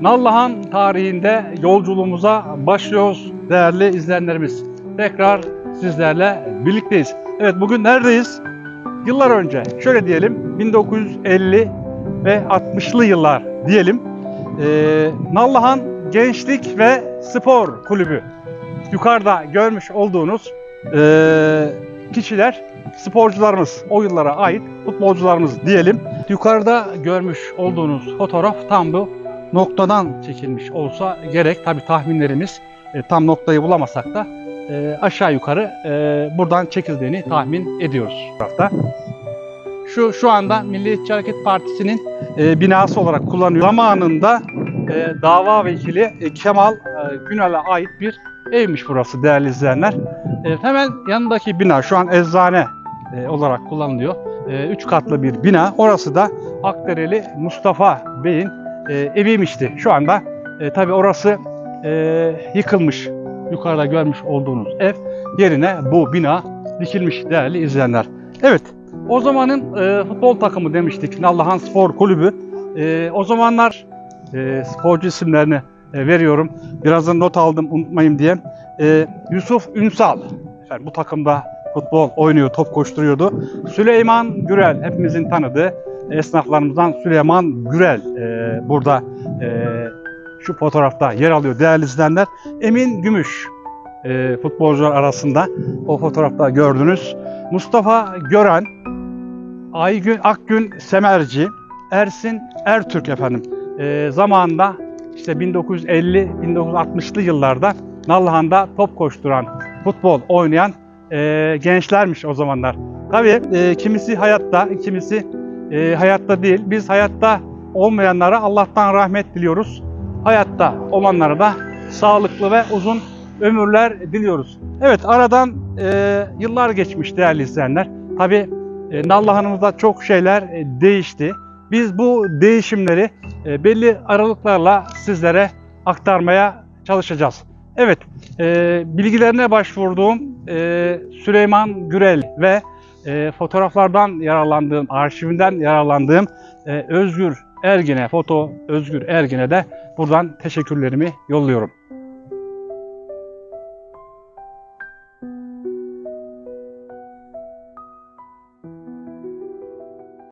Nallıhan tarihinde yolculuğumuza başlıyoruz değerli izleyenlerimiz. Tekrar sizlerle birlikteyiz. Evet bugün neredeyiz? Yıllar önce şöyle diyelim 1950 ve 60'lı yıllar diyelim. Ee, Nallıhan Gençlik ve Spor Kulübü. Yukarıda görmüş olduğunuz ee, kişiler sporcularımız, o yıllara ait futbolcularımız diyelim. Yukarıda görmüş olduğunuz fotoğraf tam bu noktadan çekilmiş olsa gerek. Tabi tahminlerimiz e, tam noktayı bulamasak da e, aşağı yukarı e, buradan çekildiğini tahmin ediyoruz. Şu şu anda Milliyetçi Hareket Partisi'nin e, binası olarak kullanıyor. Zamanında e, dava vekili e, Kemal e, Günal'e ait bir evmiş burası değerli izleyenler. E, hemen yanındaki bina şu an eczane e, olarak kullanılıyor. E, üç katlı bir bina. Orası da Akdereli Mustafa Bey'in e, eviymişti. Şu anda e, tabi orası e, yıkılmış. Yukarıda görmüş olduğunuz ev yerine bu bina dikilmiş değerli izleyenler. Evet o zamanın e, futbol takımı demiştik Nallıhan Spor Kulübü. E, o zamanlar e, sporcu isimlerini e, veriyorum. Birazdan not aldım unutmayayım diye. E, Yusuf Ünsal efendim, bu takımda futbol oynuyor, top koşturuyordu. Süleyman Gürel hepimizin tanıdığı esnaflarımızdan Süleyman Gürel e, burada e, şu fotoğrafta yer alıyor değerli izleyenler. Emin Gümüş e, futbolcular arasında o fotoğrafta gördünüz. Mustafa Gören, Aygün Akgün Semerci, Ersin Ertürk efendim. E, zamanında işte 1950-1960'lı yıllarda Nallıhan'da top koşturan, futbol oynayan e, gençlermiş o zamanlar. Tabii e, kimisi hayatta, kimisi e, hayatta değil. Biz hayatta olmayanlara Allah'tan rahmet diliyoruz. Hayatta olanlara da sağlıklı ve uzun ömürler diliyoruz. Evet aradan e, yıllar geçmiş değerli izleyenler. Tabii e, Nallıhan'ımızda çok şeyler e, değişti. Biz bu değişimleri e, belli aralıklarla sizlere aktarmaya çalışacağız. Evet, e, bilgilerine başvurduğum e, Süleyman Gürel ve e, fotoğraflardan yararlandığım, arşivinden yararlandığım e, Özgür Ergin'e, foto Özgür Ergin'e de buradan teşekkürlerimi yolluyorum.